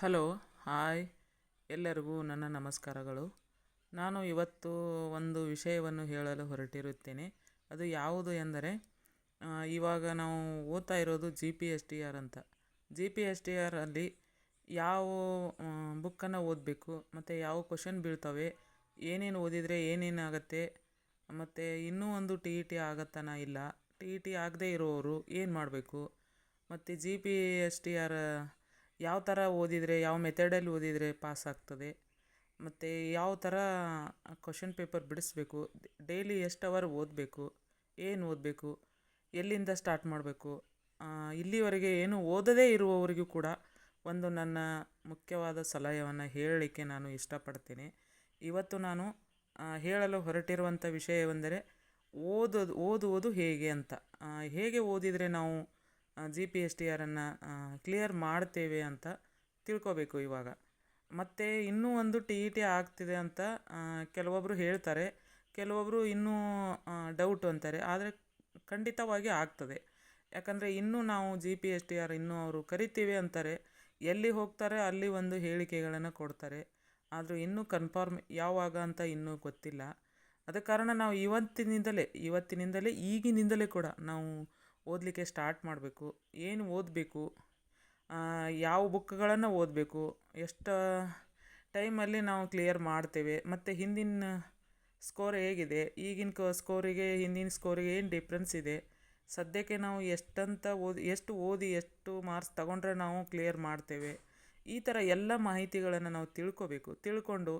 Hello, hi. ಎಲ್ಲರಿಗೂ ನನ್ನ ನಮಸ್ಕಾರಗಳು. ನಾನು ಇವತ್ತು ಒಂದು ವಿಷಯವನ್ನು ಹೇಳಲು ಹೊರಟಿರುತ್ತೇನೆ. ಅದು ಯಾವುದು ಎಂದರೆ ಇವಾಗ ನಾವು ಓದ್ತಾ ಇರೋದು G P S T R ಅಂತ. ಜಿ ಪಿ ಎಸ್ ಟಿ ಆರಲ್ಲಿ ಯಾವ ಬುಕ್ಕನ್ನು ಓದಬೇಕು, ಮತ್ತು ಯಾವ ಕ್ವಶನ್ ಬೀಳ್ತವೆ, ಏನೇನು ಓದಿದರೆ ಏನೇನಾಗತ್ತೆ ಮತ್ತು ಇನ್ನೂ ಒಂದು ಟಿ ಇ ಟಿ ಆಗತ್ತಾನ ಇಲ್ಲ, ಟಿ ಇ ಟಿ ಆಗದೇ ಇರೋರು ಏನು ಮಾಡಬೇಕು, ಮತ್ತು G P S T R ಯಾವ ಥರ ಓದಿದರೆ, ಯಾವ ಮೆಥಡಲ್ಲಿ ಓದಿದರೆ ಪಾಸ್ ಆಗ್ತದೆ, ಮತ್ತು ಯಾವ ಥರ ಕ್ವಶನ್ ಪೇಪರ್ ಬಿಡಿಸ್ಬೇಕು ಡೈಲಿ ಎಷ್ಟು ಅವರ್ ಓದಬೇಕು, ಏನು ಓದಬೇಕು, ಎಲ್ಲಿಂದ ಸ್ಟಾರ್ಟ್ ಮಾಡಬೇಕು ಇಲ್ಲಿವರೆಗೆ ಏನು ಓದದೇ ಇರುವವರಿಗೂ ಕೂಡ ಒಂದು ನನ್ನ ಮುಖ್ಯವಾದ ಸಲಹೆಯನ್ನು ಹೇಳಲಿಕ್ಕೆ ನಾನು ಇಷ್ಟಪಡ್ತೇನೆ. ಇವತ್ತು ನಾನು ಹೇಳಲು ಹೊರಟಿರುವಂಥ ವಿಷಯವೆಂದರೆ ಓದೋದು, ಓದುವುದು ಹೇಗೆ ಅಂತ. ಹೇಗೆ ಓದಿದರೆ ನಾವು ಜಿ ಪಿ ಎಸ್ ಟಿ ಆರನ್ನು ಕ್ಲಿಯರ್ ಮಾಡ್ತೇವೆ ಅಂತ ತಿಳ್ಕೋಬೇಕು ಇವಾಗ. ಮತ್ತು ಇನ್ನೂ ಒಂದು ಟಿ ಇ ಟಿ ಆಗ್ತಿದೆ ಅಂತ ಕೆಲವೊಬ್ಬರು ಹೇಳ್ತಾರೆ. ಕೆಲವೊಬ್ಬರು ಇನ್ನೂ ಡೌಟ್ ಅಂತಾರೆ. ಆದರೆ ಖಂಡಿತವಾಗಿ ಆಗ್ತದೆ. ಯಾಕಂದರೆ ಇನ್ನೂ ನಾವು G P S T R ಇನ್ನೂ ಅವರು ಕರಿತೀವಿ ಅಂತಾರೆ. ಎಲ್ಲಿ ಹೋಗ್ತಾರೆ ಅಲ್ಲಿ ಒಂದು ಹೇಳಿಕೆಗಳನ್ನು ಕೊಡ್ತಾರೆ. ಆದರೂ ಇನ್ನೂ ಕನ್ಫರ್ಮ್ ಯಾವಾಗ ಅಂತ ಇನ್ನೂ ಗೊತ್ತಿಲ್ಲ. ಅದ ಕಾರಣ ನಾವು ಇವತ್ತಿನಿಂದಲೇ ಇವತ್ತಿನಿಂದಲೇ ಈಗಿನಿಂದಲೇ ಕೂಡ ನಾವು ಓದಲಿಕ್ಕೆ ಸ್ಟಾರ್ಟ್ ಮಾಡಬೇಕು. ಏನು ಓದಬೇಕು? ಯಾವ ಬುಕ್ಗಳನ್ನು ಓದಬೇಕು? ಎಷ್ಟು ಟೈಮಲ್ಲಿ ನಾವು ಕ್ಲಿಯರ್ ಮಾಡ್ತೇವೆ? ಮತ್ತು ಹಿಂದಿನ ಸ್ಕೋರ್ ಹೇಗಿದೆ? ಈಗಿನ ಕ, ಸ್ಕೋರಿಗೆ, ಹಿಂದಿನ ಸ್ಕೋರಿಗೆ ಏನು ಡಿಫ್ರೆನ್ಸ್ ಇದೆ? ಸದ್ಯಕ್ಕೆ ನಾವು ಎಷ್ಟಂತ ಓದಿ, ಎಷ್ಟು ಓದಿ, ಎಷ್ಟು ಮಾರ್ಕ್ಸ್ ತಗೊಂಡ್ರೆ ನಾವು ಕ್ಲಿಯರ್ ಮಾಡ್ತೇವೆ? ಈ ಥರ ಎಲ್ಲ ಮಾಹಿತಿಗಳನ್ನು ನಾವು ತಿಳ್ಕೊಬೇಕು. ತಿಳ್ಕೊಂಡು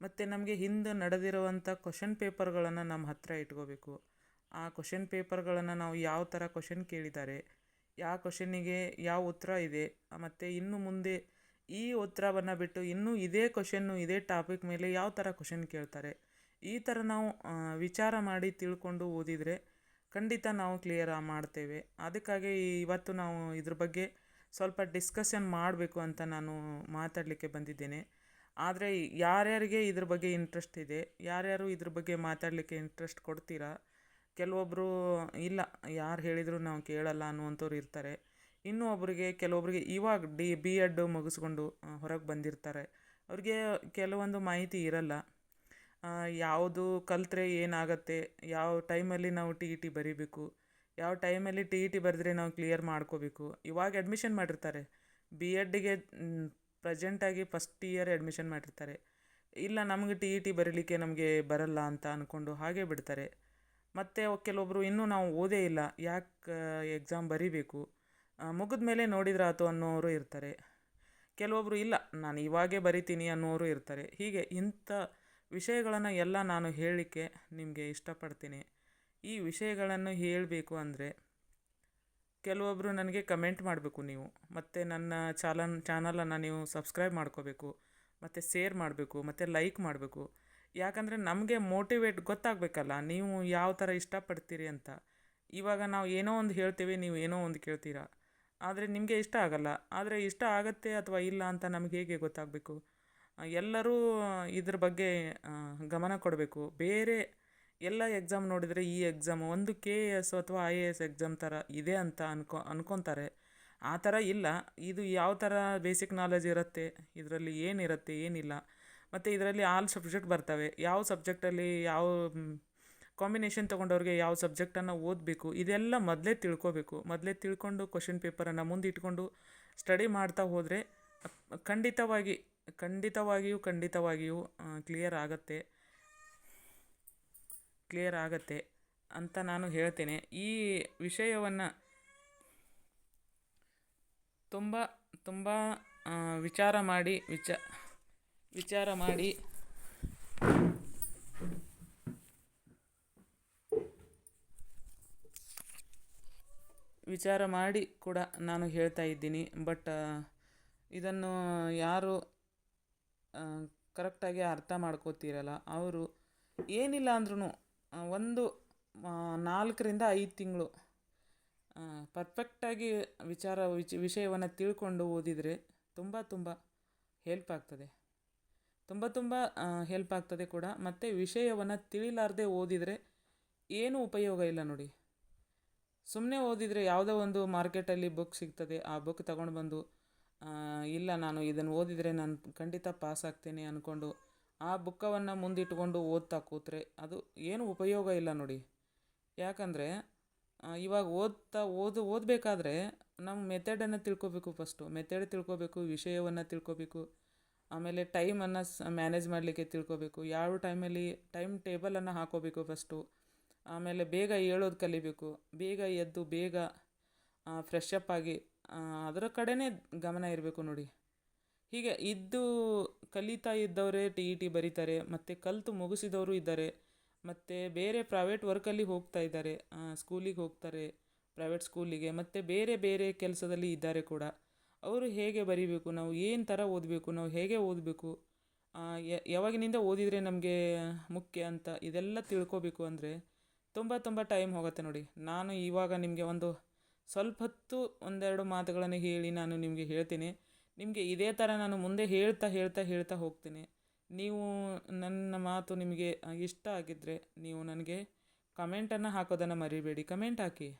ಮತ್ತು ನಮಗೆ ಹಿಂದೆ ನಡೆದಿರುವಂಥ ಕ್ವಶನ್ ಪೇಪರ್ಗಳನ್ನು ನಮ್ಮ ಹತ್ತಿರ ಇಟ್ಕೋಬೇಕು. ಆ ಕ್ವಶನ್ ಪೇಪರ್ಗಳನ್ನು ನಾವು ಯಾವ ಥರ ಕ್ವಶನ್ ಕೇಳಿದ್ದಾರೆ ಯಾವ ಕ್ವಶನ್ನಿಗೆ ಯಾವ ಉತ್ತರ ಇದೆ, ಮತ್ತು ಇನ್ನು ಮುಂದೆ ಈ ಉತ್ತರವನ್ನು ಬಿಟ್ಟು ಇನ್ನೂ ಇದೇ ಕ್ವಶನ್ನು ಇದೇ ಟಾಪಿಕ್ ಮೇಲೆ ಯಾವ ಥರ ಕ್ವಶನ್ ಕೇಳ್ತಾರೆ, ಈ ಥರ ನಾವು ವಿಚಾರ ಮಾಡಿ ತಿಳ್ಕೊಂಡು ಓದಿದರೆ ಖಂಡಿತ ನಾವು ಕ್ಲಿಯರ್ ಮಾಡ್ತೇವೆ. ಅದಕ್ಕಾಗಿ ಇವತ್ತು ನಾವು ಇದ್ರ ಬಗ್ಗೆ ಸ್ವಲ್ಪ ಡಿಸ್ಕಷನ್ ಮಾಡಬೇಕು ಅಂತ ನಾನು ಮಾತಾಡಲಿಕ್ಕೆ ಬಂದಿದ್ದೇನೆ. ಆದರೆ ಯಾರ್ಯಾರಿಗೆ ಇದ್ರ ಬಗ್ಗೆ ಇಂಟ್ರೆಸ್ಟ್ ಇದೆ, ಯಾರ್ಯಾರು ಇದ್ರ ಬಗ್ಗೆ ಮಾತಾಡಲಿಕ್ಕೆ ಇಂಟ್ರೆಸ್ಟ್ ಕೊಡ್ತೀರಾ ಕೆಲವೊಬ್ಬರು ಇಲ್ಲ, ಯಾರು ಹೇಳಿದರೂ ನಾವು ಕೇಳಲ್ಲ ಅನ್ನುವಂಥವ್ರು ಇರ್ತಾರೆ. ಇನ್ನೂ ಒಬ್ಬರಿಗೆ ಕೆಲವೊಬ್ಬರಿಗೆ ಇವಾಗ ಡಿ ಬಿ ಎಡ್ ಮುಗಿಸ್ಕೊಂಡು ಹೊರಗೆ ಬಂದಿರ್ತಾರೆ. ಅವ್ರಿಗೆ ಕೆಲವೊಂದು ಮಾಹಿತಿ ಇರಲ್ಲ. ಯಾವುದು ಕಲಿತ್ರೆ ಏನಾಗತ್ತೆ, ಯಾವ ಟೈಮಲ್ಲಿ ನಾವು ಟಿ ಇ ಟಿ ಬರೀಬೇಕು, ಯಾವ ಟೈಮಲ್ಲಿ ಟಿ ಇ ಟಿ ಬರೆದ್ರೆ ನಾವು ಕ್ಲಿಯರ್ ಮಾಡ್ಕೋಬೇಕು. ಇವಾಗ ಅಡ್ಮಿಷನ್ ಮಾಡಿರ್ತಾರೆ. ಬಿ ಎಡ್ಗೆ ಪ್ರೆಸೆಂಟಾಗಿ ಫಸ್ಟ್ ಇಯರ್ ಅಡ್ಮಿಷನ್ ಮಾಡಿರ್ತಾರೆ. ಇಲ್ಲ, ನಮಗೆ ಟಿ ಇ ಟಿ ಬರೀಲಿಕ್ಕೆ ನಮಗೆ ಬರಲ್ಲ ಅಂತ ಅಂದ್ಕೊಂಡು ಹಾಗೆ ಬಿಡ್ತಾರೆ. ಮತ್ತು ಕೆಲವೊಬ್ಬರು ಇನ್ನೂ ನಾವು ಓದೇ ಇಲ್ಲ, ಯಾಕೆ ಎಕ್ಸಾಮ್ ಬರೀಬೇಕು? ಮುಗಿದ ಮೇಲೆ ನೋಡಿದ್ರೆ ಆತು ಅನ್ನೋರು ಇರ್ತಾರೆ. ಕೆಲವೊಬ್ಬರು ಇಲ್ಲ, ನಾನು ಇವಾಗೇ ಬರಿತೀನಿ ಅನ್ನೋರು ಇರ್ತಾರೆ. ಹೀಗೆ ಇಂಥ ವಿಷಯಗಳನ್ನು ಎಲ್ಲ ನಾನು ಹೇಳಲಿಕ್ಕೆ ನಿಮಗೆ ಇಷ್ಟಪಡ್ತೀನಿ. ಈ ವಿಷಯಗಳನ್ನು ಹೇಳಬೇಕು ಅಂದರೆ ಕೆಲವೊಬ್ಬರು ನನಗೆ ಕಮೆಂಟ್ ಮಾಡಬೇಕು ನೀವು. ಮತ್ತು ನನ್ನ ಚಾಲನ್, ಚಾನಲನ್ನು ನೀವು ಸಬ್ಸ್ಕ್ರೈಬ್ ಮಾಡ್ಕೋಬೇಕು. ಮತ್ತು ಶೇರ್ ಮಾಡಬೇಕು. ಮತ್ತು ಲೈಕ್ ಮಾಡಬೇಕು. ಯಾಕಂದರೆ ನಮಗೆ ಮೋಟಿವೇಟ್ ಗೊತ್ತಾಗಬೇಕಲ್ಲ, ನೀವು ಯಾವ ಥರ ಇಷ್ಟಪಡ್ತೀರಿ ಅಂತ. ಇವಾಗ ನಾವು ಏನೋ ಒಂದು ಹೇಳ್ತೀವಿ, ನೀವು ಏನೋ ಒಂದು ಕೇಳ್ತೀರ. ಆದರೆ ನಿಮಗೆ ಇಷ್ಟ ಆಗಲ್ಲ. ಆದರೆ ಇಷ್ಟ ಆಗತ್ತೆ ಅಥವಾ ಇಲ್ಲ ಅಂತ ನಮಗೆ ಹೇಗೆ ಗೊತ್ತಾಗಬೇಕು? ಎಲ್ಲರೂ ಇದ್ರ ಬಗ್ಗೆ ಗಮನ ಕೊಡಬೇಕು. ಬೇರೆ ಎಲ್ಲ ಎಕ್ಸಾಮ್ ನೋಡಿದರೆ ಈ ಎಕ್ಸಾಮ್ ಒಂದು ಕೆ ಎ ಎಸ್ ಅಥವಾ ಐ ಎ ಎಸ್ ಎಕ್ಸಾಮ್ ಥರ ಇದೆ ಅಂತ ಅನ್ಕೊ, ಅನ್ಕೊತಾರೆ. ಆ ಥರ ಇಲ್ಲ. ಇದು ಯಾವ ಥರ ಬೇಸಿಕ್ ನಾಲೆಜ್ ಇರುತ್ತೆ? ಇದರಲ್ಲಿ ಏನಿರುತ್ತೆ? ಏನಿಲ್ಲ. ಮತ್ತು ಇದರಲ್ಲಿ ಆಲ್ ಸಬ್ಜೆಕ್ಟ್ ಬರ್ತವೆ. ಯಾವ ಸಬ್ಜೆಕ್ಟಲ್ಲಿ ಯಾವ ಕಾಂಬಿನೇಷನ್ ತೊಗೊಂಡವ್ರಿಗೆ ಯಾವ ಸಬ್ಜೆಕ್ಟನ್ನು ಓದಬೇಕು, ಇದೆಲ್ಲ ಮೊದಲೇ ತಿಳ್ಕೊಬೇಕು. ಮೊದಲೇ ತಿಳ್ಕೊಂಡು ಕ್ವಶನ್ ಪೇಪರನ್ನು ಮುಂದಿಟ್ಕೊಂಡು ಸ್ಟಡಿ ಮಾಡ್ತಾ ಹೋದರೆ ಖಂಡಿತವಾಗಿ, ಖಂಡಿತವಾಗಿಯೂ ಖಂಡಿತವಾಗಿಯೂ ಕ್ಲಿಯರ್ ಆಗತ್ತೆ. ಕ್ಲಿಯರ್ ಆಗತ್ತೆ ಅಂತ ನಾನು ಹೇಳ್ತೇನೆ. ಈ ವಿಷಯವನ್ನು ತುಂಬ ತುಂಬ ವಿಚಾರ ಮಾಡಿ, ವಿಚ ವಿಚಾರ ಮಾಡಿ. ವಿಚಾರ ಮಾಡಿ ಕೂಡ ನಾನು ಹೇಳ್ತಾ ಇದ್ದೀನಿ. ಬಟ್ ಇದನ್ನು ಯಾರು ಕರೆಕ್ಟಾಗಿ ಅರ್ಥ ಮಾಡ್ಕೋತಿರಲ್ಲ, ಅವರು ಏನಿಲ್ಲ ಅಂದ್ರೂ ಒಂದು ನಾಲ್ಕರಿಂದ ಐದು ತಿಂಗಳು ಪರ್ಫೆಕ್ಟಾಗಿ ವಿಚಾರ, ವಿಚ, ವಿಷಯವನ್ನು ತಿಳ್ಕೊಂಡು ಓದಿದರೆ ತುಂಬ ತುಂಬ ಹೆಲ್ಪ್ ಆಗ್ತದೆ. ತುಂಬ ತುಂಬ ಹೆಲ್ಪ್ ಆಗ್ತದೆ ಕೂಡ. ಮತ್ತು ವಿಷಯವನ್ನು ತಿಳಿಲಾರ್ದೆ ಓದಿದರೆ ಏನೂ ಉಪಯೋಗ ಇಲ್ಲ ನೋಡಿ. ಸುಮ್ಮನೆ ಓದಿದರೆ ಯಾವುದೋ ಒಂದು ಮಾರ್ಕೆಟಲ್ಲಿ ಬುಕ್ ಸಿಗ್ತದೆ, ಆ ಬುಕ್ ತಗೊಂಡು ಬಂದು ಇಲ್ಲ ನಾನು ಇದನ್ನು ಓದಿದರೆ ನಾನು ಖಂಡಿತ ಪಾಸ್ ಆಗ್ತೇನೆ ಅಂದ್ಕೊಂಡು ಆ ಬುಕ್ಕವನ್ನು ಮುಂದಿಟ್ಕೊಂಡು ಓದ್ತಾ ಕೂತ್ರೆ ಅದು ಏನು ಉಪಯೋಗ ಇಲ್ಲ ನೋಡಿ. ಯಾಕಂದರೆ ಇವಾಗ ಓದ್ತಾ ಓದು, ಓದಬೇಕಾದ್ರೆ ನಮ್ಮ ಮೆಥಡನ್ನು ತಿಳ್ಕೊಬೇಕು ಫಸ್ಟು ಮೆಥಡ್ ತಿಳ್ಕೊಬೇಕು, ವಿಷಯವನ್ನು ತಿಳ್ಕೊಬೇಕು. ಆಮೇಲೆ ಟೈಮನ್ನು ಮ್ಯಾನೇಜ್ ಮಾಡಲಿಕ್ಕೆ ತಿಳ್ಕೋಬೇಕು. ಯಾವ ಟೈಮಲ್ಲಿ ಟೈಮ್ ಟೇಬಲನ್ನು ಹಾಕೋಬೇಕು ಫಸ್ಟು ಆಮೇಲೆ ಬೇಗ ಏಳೋದು ಕಲಿಬೇಕು. ಬೇಗ ಎದ್ದು ಬೇಗ ಫ್ರೆಶ್ ಅಪ್ ಆಗಿ ಅದರ ಕಡೆನೇ ಗಮನ ಇರಬೇಕು ನೋಡಿ. ಹೀಗೆ ಇದ್ದು ಕಲಿತಾ ಇದ್ದವರೇ ಟಿ ಇ ಟಿ ಬರೀತಾರೆ, ಮತ್ತು ಕಲಿತು ಮುಗಿಸಿದವರು ಇದ್ದಾರೆ, ಮತ್ತು ಬೇರೆ ಪ್ರೈವೇಟ್ ವರ್ಕಲ್ಲಿ ಹೋಗ್ತಾ ಇದ್ದಾರೆ ಸ್ಕೂಲಿಗೆ ಹೋಗ್ತಾರೆ ಪ್ರೈವೇಟ್ ಸ್ಕೂಲಿಗೆ ಮತ್ತು ಬೇರೆ ಬೇರೆ ಕೆಲಸದಲ್ಲಿ ಇದ್ದಾರೆ ಕೂಡ. ಅವರು ಹೇಗೆ ಬರೀಬೇಕು, ನಾವು ಏನು ಥರ ಓದಬೇಕು, ನಾವು ಹೇಗೆ ಓದಬೇಕು ಯಾವಾಗಿನಿಂದ ಓದಿದರೆ ನಮಗೆ ಮುಖ್ಯ ಅಂತ ಇದೆಲ್ಲ ತಿಳ್ಕೊಬೇಕು ಅಂದರೆ ತುಂಬ ತುಂಬ ಟೈಮ್ ಹೋಗುತ್ತೆ ನೋಡಿ. ನಾನು ಇವಾಗ ನಿಮಗೆ ಒಂದು ಸ್ವಲ್ಪ ಹೊತ್ತು ಒಂದೆರಡು ಮಾತುಗಳನ್ನು ಹೇಳಿ ನಾನು ನಿಮಗೆ ಹೇಳ್ತೀನಿ. ನಿಮಗೆ ಇದೇ ಥರ ನಾನು ಮುಂದೆ ಹೇಳ್ತಾ ಹೇಳ್ತಾ ಹೇಳ್ತಾ ಹೋಗ್ತೀನಿ. ನೀವು ನನ್ನ ಮಾತು ನಿಮಗೆ ಇಷ್ಟ ಆಗಿದ್ದರೆ ನೀವು ನನಗೆ ಕಮೆಂಟನ್ನು ಹಾಕೋದನ್ನು ಮರಿಬೇಡಿ. ಕಮೆಂಟ್ ಹಾಕಿ.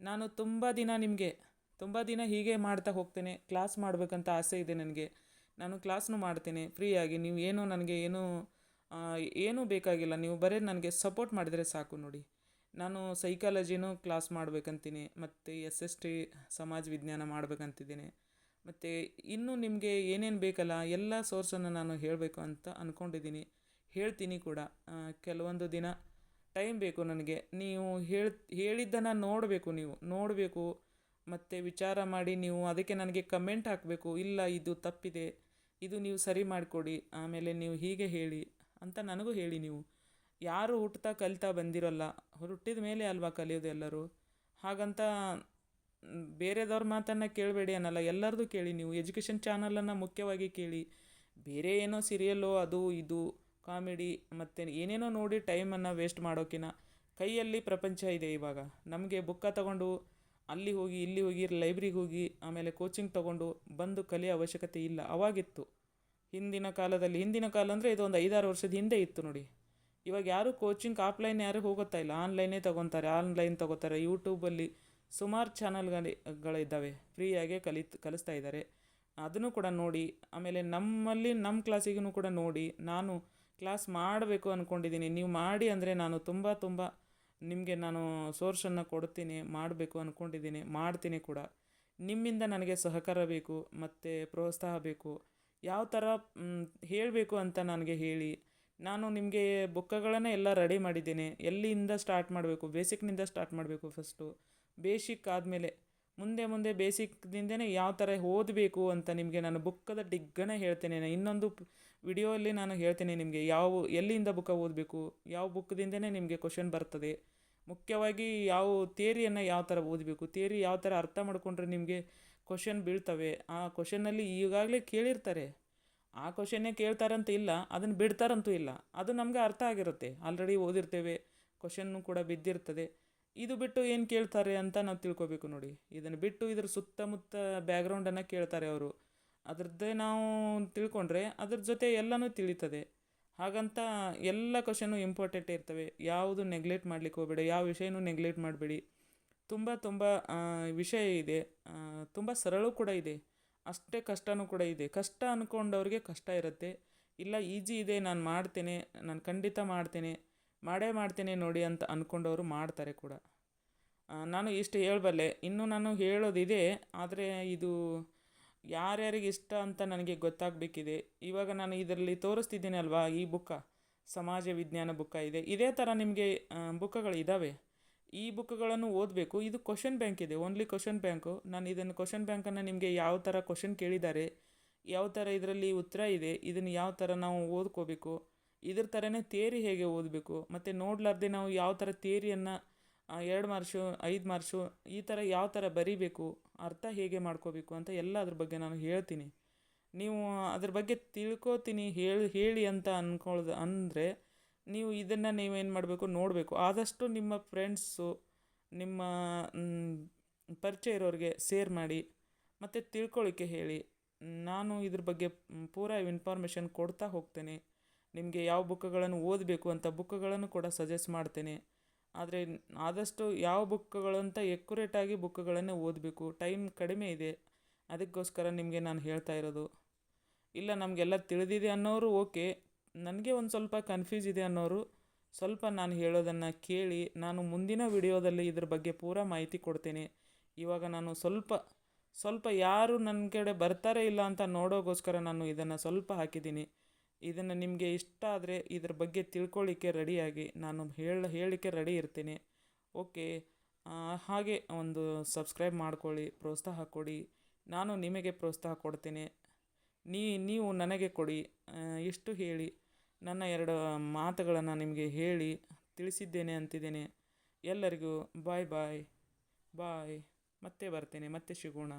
ನಾನು ತುಂಬ ದಿನ ನಿಮಗೆ ತುಂಬ ದಿನ ಹೀಗೆ ಮಾಡ್ತಾ ಹೋಗ್ತೇನೆ ಕ್ಲಾಸ್ ಮಾಡಬೇಕಂತ ಆಸೆ ಇದೆ ನನಗೆ. ನಾನು ಕ್ಲಾಸ್ನೂ ಮಾಡ್ತೇನೆ ಫ್ರೀಯಾಗಿ ನೀವು ಏನೂ ನನಗೆ ಏನೂ ಏನೂ ಬೇಕಾಗಿಲ್ಲ. ನೀವು ಬರೀ ನನಗೆ ಸಪೋರ್ಟ್ ಮಾಡಿದರೆ ಸಾಕು ನೋಡಿ. ನಾನು ಸೈಕಾಲಜಿನೂ ಕ್ಲಾಸ್ ಮಾಡ್ಬೇಕಂತೀನಿ, ಮತ್ತು ಎಸ್ ಎಸ್ ಟಿ ಸಮಾಜ ವಿಜ್ಞಾನ ಮಾಡ್ಬೇಕಂತಿದ್ದೀನಿ. ಮತ್ತು ಇನ್ನೂ ನಿಮಗೆ ಏನೇನು ಬೇಕಲ್ಲ, ಎಲ್ಲ ಸೋರ್ಸನ್ನು ನಾನು ಹೇಳಬೇಕು ಅಂತ ಅಂದ್ಕೊಂಡಿದ್ದೀನಿ ಹೇಳ್ತೀನಿ ಕೂಡ. ಕೆಲವೊಂದು ದಿನ ಟೈಮ್ ಬೇಕು ನನಗೆ. ನೀವು ಹೇಳ್, ಹೇಳಿದ್ದನ್ನು ನೋಡಬೇಕು ನೀವು. ನೋಡಬೇಕು ಮತ್ತು ವಿಚಾರ ಮಾಡಿ ನೀವು ಅದಕ್ಕೆ ನನಗೆ ಕಮೆಂಟ್ ಹಾಕಬೇಕು. ಇಲ್ಲ, ಇದು ತಪ್ಪಿದೆ. ಇದು ನೀವು ಸರಿ ಮಾಡಿಕೊಡಿ. ಆಮೇಲೆ ನೀವು ಹೀಗೆ ಹೇಳಿ ಅಂತ ನನಗೂ ಹೇಳಿ ನೀವು. ಯಾರು ಹುಟ್ತಾ ಕಲಿತಾ ಬಂದಿರೋಲ್ಲ. ಹುಟ್ಟಿದ ಮೇಲೆ ಅಲ್ವಾ ಕಲಿಯೋದು ಎಲ್ಲರೂ? ಹಾಗಂತ ಬೇರೆದವ್ರ ಮಾತನ್ನು ಕೇಳಬೇಡಿ ಅನ್ನಲ್ಲ. ಎಲ್ಲರದು ಕೇಳಿ ನೀವು. ಎಜುಕೇಷನ್ ಚಾನಲನ್ನು ಮುಖ್ಯವಾಗಿ ಕೇಳಿ. ಬೇರೆ ಏನೋ ಸೀರಿಯಲ್ಲು ಅದು, ಇದು ಕಾಮಿಡಿ ಮತ್ತು ಏನೇನೋ ನೋಡಿ ಟೈಮನ್ನು ವೇಸ್ಟ್ ಮಾಡೋಕಿನ ಕೈಯಲ್ಲಿ ಪ್ರಪಂಚ ಇದೆ ಇವಾಗ. ನಮಗೆ ಬುಕ್ಕ ತಗೊಂಡು ಅಲ್ಲಿ ಹೋಗಿ, ಇಲ್ಲಿ ಹೋಗಿ ಲೈಬ್ರಿಗೆ ಹೋಗಿ, ಆಮೇಲೆ ಕೋಚಿಂಗ್ ತೊಗೊಂಡು ಬಂದು ಕಲಿಯೋ ಅವಶ್ಯಕತೆ ಇಲ್ಲ. ಅವಾಗಿತ್ತು. ಹಿಂದಿನ ಕಾಲದಲ್ಲಿ, ಹಿಂದಿನ ಕಾಲ ಅಂದರೆ ಇದು ಒಂದು ಐದಾರು ವರ್ಷದ ಹಿಂದೆ ಇತ್ತು ನೋಡಿ. ಇವಾಗ ಯಾರು ಕೋಚಿಂಗ್ ಆಫ್ಲೈನ್ ಯಾರು ಹೋಗುತ್ತಾ ಇಲ್ಲ. ಆನ್ಲೈನೇ ತೊಗೊತಾರೆ ಆನ್ಲೈನ್ ತೊಗೋತಾರೆ. ಯೂಟ್ಯೂಬಲ್ಲಿ ಸುಮಾರು ಚಾನಲ್ಗಳಿದ್ದಾವೆ ಫ್ರೀಯಾಗೆ ಕಲಿತ್, ಕಲಿಸ್ತಾ ಇದ್ದಾರೆ. ಅದನ್ನು ಕೂಡ ನೋಡಿ, ಆಮೇಲೆ ನಮ್ಮಲ್ಲಿ ನಮ್ಮ ಕ್ಲಾಸಿಗೂ ಕೂಡ ನೋಡಿ, ನಾನು ಕ್ಲಾಸ್ ಮಾಡಬೇಕು ಅಂದ್ಕೊಂಡಿದ್ದೀನಿ ನೀವು ಮಾಡಿ ಅಂದರೆ ನಾನು ತುಂಬ ತುಂಬ ನಿಮಗೆ ನಾನು ಸೋರ್ಸನ್ನು ಕೊಡ್ತೀನಿ, ಮಾಡಬೇಕು ಅಂದ್ಕೊಂಡಿದ್ದೀನಿ ಮಾಡ್ತೀನಿ ಕೂಡ. ನಿಮ್ಮಿಂದ ನನಗೆ ಸಹಕಾರ ಬೇಕು, ಮತ್ತು ಪ್ರೋತ್ಸಾಹ ಬೇಕು. ಯಾವ ಥರ ಹೇಳಬೇಕು ಅಂತ ನನಗೆ ಹೇಳಿ. ನಾನು ನಿಮಗೆ ಬುಕ್ಕಗಳನ್ನು ಎಲ್ಲ ರೆಡಿ ಮಾಡಿದ್ದೀನಿ. ಎಲ್ಲಿಂದ ಸ್ಟಾರ್ಟ್ ಮಾಡಬೇಕು? ಬೇಸಿಕ್ನಿಂದ ಸ್ಟಾರ್ಟ್ ಮಾಡಬೇಕು ಫಸ್ಟು ಬೇಸಿಕ್ ಆದಮೇಲೆ ಮುಂದೆ ಮುಂದೆ ಬೇಸಿಕ್ದಿಂದನೇ ಯಾವ ಥರ ಓದಬೇಕು ಅಂತ ನಿಮಗೆ ನಾನು ಬುಕ್ಕದ ಡಿಗ್ಗನೇ ಹೇಳ್ತೇನೆ. ಇನ್ನೊಂದು ವಿಡಿಯೋಲ್ಲಿ ನಾನು ಹೇಳ್ತೇನೆ ನಿಮಗೆ ಯಾವ ಎಲ್ಲಿಂದ ಬುಕ್ಕ ಓದಬೇಕು, ಯಾವ ಬುಕ್ದಿಂದನೇ ನಿಮಗೆ ಕ್ವಶನ್ ಬರ್ತದೆ, ಮುಖ್ಯವಾಗಿ ಯಾವ ಥಿಯರಿಯನ್ನು ಯಾವ ಥರ ಓದಬೇಕು, ಥಿಯರಿ ಯಾವ ಥರ ಅರ್ಥ ಮಾಡಿಕೊಂಡ್ರೆ ನಿಮಗೆ ಕ್ವಶನ್ ಬೀಳ್ತವೆ. ಆ ಕ್ವಶನ್ನಲ್ಲಿ ಈಗಾಗಲೇ ಕೇಳಿರ್ತಾರೆ. ಆ ಕ್ವಶನ್ನೇ ಕೇಳ್ತಾರಂತ ಇಲ್ಲ, ಅದನ್ನು ಬಿಡ್ತಾರಂತೂ ಇಲ್ಲ. ಅದು ನಮಗೆ ಅರ್ಥ ಆಗಿರುತ್ತೆ. ಆಲ್ರೆಡಿ ಓದಿರ್ತೇವೆ, ಕ್ವಶನ್ನು ಕೂಡ ಬಿದ್ದಿರ್ತದೆ. ಇದು ಬಿಟ್ಟು ಏನು ಕೇಳ್ತಾರೆ ಅಂತ ನಾವು ತಿಳ್ಕೊಬೇಕು ನೋಡಿ. ಇದನ್ನು ಬಿಟ್ಟು ಇದ್ರ ಸುತ್ತಮುತ್ತ ಬ್ಯಾಗ್ರೌಂಡನ್ನು ಕೇಳ್ತಾರೆ ಅವರು. ಅದರದ್ದೇ ನಾವು ತಿಳ್ಕೊಂಡ್ರೆ ಅದ್ರ ಜೊತೆ ಎಲ್ಲನೂ ತಿಳಿತದೆ. ಹಾಗಂತ ಎಲ್ಲ ಕ್ವಶನು ಇಂಪಾರ್ಟೆಂಟ್ ಇರ್ತವೆ. ಯಾವುದು ನೆಗ್ಲೆಕ್ಟ್ ಮಾಡ್ಲಿಕ್ಕೆ ಹೋಗಬೇಡಿ, ಯಾವ ವಿಷಯನೂ ನೆಗ್ಲೆಕ್ಟ್ ಮಾಡಬೇಡಿ. ತುಂಬ ತುಂಬ ವಿಷಯ ಇದೆ. ತುಂಬ ಸರಳ ಕೂಡ ಇದೆ. ಅಷ್ಟೇ ಕಷ್ಟನೂ ಕೂಡ ಇದೆ. ಕಷ್ಟ ಅಂದ್ಕೊಂಡವ್ರಿಗೆ ಕಷ್ಟ ಇರುತ್ತೆ. ಇಲ್ಲ ಈಜಿ ಇದೆ, ನಾನು ಮಾಡ್ತೇನೆ, ನಾನು ಖಂಡಿತ ಮಾಡ್ತೇನೆ. ಮಾಡೇ ಮಾಡ್ತೀನಿ ನೋಡಿ ಅಂತ ಅಂದ್ಕೊಂಡವರು ಮಾಡ್ತಾರೆ ಕೂಡ. ನಾನು ಇಷ್ಟು ಹೇಳಬಲ್ಲೆ, ಇನ್ನೂ ನಾನು ಹೇಳೋದಿದೆ, ಆದರೆ ಇದು ಯಾರ್ಯಾರಿಗೆ ಇಷ್ಟ ಅಂತ ನನಗೆ ಗೊತ್ತಾಗಬೇಕಿದೆ. ಇವಾಗ ನಾನು ಇದರಲ್ಲಿ ತೋರಿಸ್ತಿದ್ದೀನಿ ಅಲ್ವಾ, ಈ ಬುಕ್ಕ, ಸಮಾಜ ವಿಜ್ಞಾನ ಬುಕ್ಕ ಇದೆ. ಇದೇ ಥರ ನಿಮಗೆ ಬುಕ್ಕಗಳು ಇದ್ದಾವೆ ಈ ಬುಕ್ಗಳನ್ನು ಓದಬೇಕು. ಇದು ಕ್ವಶನ್ ಬ್ಯಾಂಕ್ ಇದೆ ಓನ್ಲಿ ಕ್ವಶನ್ ಬ್ಯಾಂಕು ನಾನು ಇದನ್ನು ಕ್ವಶನ್ ಬ್ಯಾಂಕನ್ನು ನಿಮಗೆ ಯಾವ ಥರ ಕ್ವಶನ್ ಕೇಳಿದ್ದಾರೆ, ಯಾವ ಥರ ಇದರಲ್ಲಿ ಉತ್ತರ ಇದೆ, ಇದನ್ನು ಯಾವ ಥರ ನಾವು ಓದ್ಕೋಬೇಕು ಇದ್ರ ಥರನೇ ತೇರಿ ಹೇಗೆ ಓದಬೇಕು? ಮತ್ತು ನೋಡ್ಲಾರ್ದೆ ನಾವು ಯಾವ ಥರ ತೇರಿಯನ್ನು ಎರಡು ಮಾರ್ಷು ಐದು ಮಾರ್ಷು ಈ ಥರ ಯಾವ ಥರ ಬರೀಬೇಕು, ಅರ್ಥ ಹೇಗೆ ಮಾಡ್ಕೋಬೇಕು ಅಂತ ಎಲ್ಲ ಅದ್ರ ಬಗ್ಗೆ ನಾನು ಹೇಳ್ತೀನಿ. ನೀವು ಅದ್ರ ಬಗ್ಗೆ ತಿಳ್ಕೊತೀನಿ, ಹೇಳಿ ಹೇಳಿ ಅಂತ ಅಂದ್ಕೊಳ್ದು ಅಂದರೆ ನೀವು ಇದನ್ನು ನೀವೇನು ಮಾಡಬೇಕು, ನೋಡಬೇಕು. ಆದಷ್ಟು ನಿಮ್ಮ ಫ್ರೆಂಡ್ಸು, ನಿಮ್ಮ ಪರಿಚಯ ಇರೋರಿಗೆ ಸೇರ್ ಮಾಡಿ, ಮತ್ತು ತಿಳ್ಕೊಳ್ಳಿಕ್ಕೆ ಹೇಳಿ. ನಾನು ಇದ್ರ ಬಗ್ಗೆ ಪೂರ ಇನ್ಫಾರ್ಮೇಷನ್ ಕೊಡ್ತಾ ಹೋಗ್ತೇನೆ. ನಿಮಗೆ ಯಾವ ಬುಕ್ಗಳನ್ನು ಓದಬೇಕು ಅಂತ ಬುಕ್ಗಳನ್ನು ಕೂಡ ಸಜೆಸ್ಟ್ ಮಾಡ್ತೇನೆ. ಆದರೆ ಆದಷ್ಟು ಯಾವ ಬುಕ್ಗಳಂತ ಎಕ್ಯುರೇಟಾಗಿ ಬುಕ್ಗಳನ್ನೇ ಓದಬೇಕು. ಟೈಮ್ ಕಡಿಮೆ ಇದೆ. ಅದಕ್ಕೋಸ್ಕರ ನಿಮಗೆ ನಾನು ಹೇಳ್ತಾ ಇರೋದು. ಇಲ್ಲ, ನಮಗೆಲ್ಲ ತಿಳಿದಿದೆ ಅನ್ನೋರು ಓಕೆ ನನಗೆ ಒಂದು ಸ್ವಲ್ಪ ಕನ್ಫ್ಯೂಸ್ ಇದೆ ಅನ್ನೋರು ಸ್ವಲ್ಪ ನಾನು ಹೇಳೋದನ್ನು ಕೇಳಿ ನಾನು ಮುಂದಿನ ವಿಡಿಯೋದಲ್ಲಿ ಇದ್ರ ಬಗ್ಗೆ ಪೂರ ಮಾಹಿತಿ ಕೊಡ್ತೇನೆ. ಇವಾಗ ನಾನು ಸ್ವಲ್ಪ ಸ್ವಲ್ಪ ಯಾರು ನನ್ನ ಕಡೆ ಬರ್ತಾರೆ ಇಲ್ಲ ಅಂತ ನೋಡೋಗೋಸ್ಕರ ನಾನು ಇದನ್ನು ಸ್ವಲ್ಪ ಹಾಕಿದ್ದೀನಿ. ಇದನ್ನು ನಿಮಗೆ ಇಷ್ಟ ಆದರೆ ಇದ್ರ ಬಗ್ಗೆ ತಿಳ್ಕೊಳ್ಳಿಕ್ಕೆ ರೆಡಿಯಾಗಿ ನಾನು ಹೇಳ ಹೇಳಲಿಕ್ಕೆ ರೆಡಿ ಇರ್ತೀನಿ. ಓಕೆ ಹಾಗೆ ಒಂದು ಸಬ್ಸ್ಕ್ರೈಬ್ ಮಾಡ್ಕೊಳ್ಳಿ, ಪ್ರೋತ್ಸಾಹ ಕೊಡಿ. ನಾನು ನಿಮಗೆ ಪ್ರೋತ್ಸಾಹ ಕೊಡ್ತೇನೆ. ನೀ, ನೀವು ನನಗೆ ಕೊಡಿ. ಇಷ್ಟು ಹೇಳಿ. ನನ್ನ ಎರಡು ಮಾತುಗಳನ್ನು ನಿಮಗೆ ಹೇಳಿ ತಿಳಿಸಿದ್ದೇನೆ ಅಂತಿದ್ದೇನೆ. ಎಲ್ಲರಿಗೂ ಬಾಯ್ ಬಾಯ್. ಬಾಯ್. ಮತ್ತೆ ಬರ್ತೇನೆ. ಮತ್ತೆ ಸಿಗೋಣ.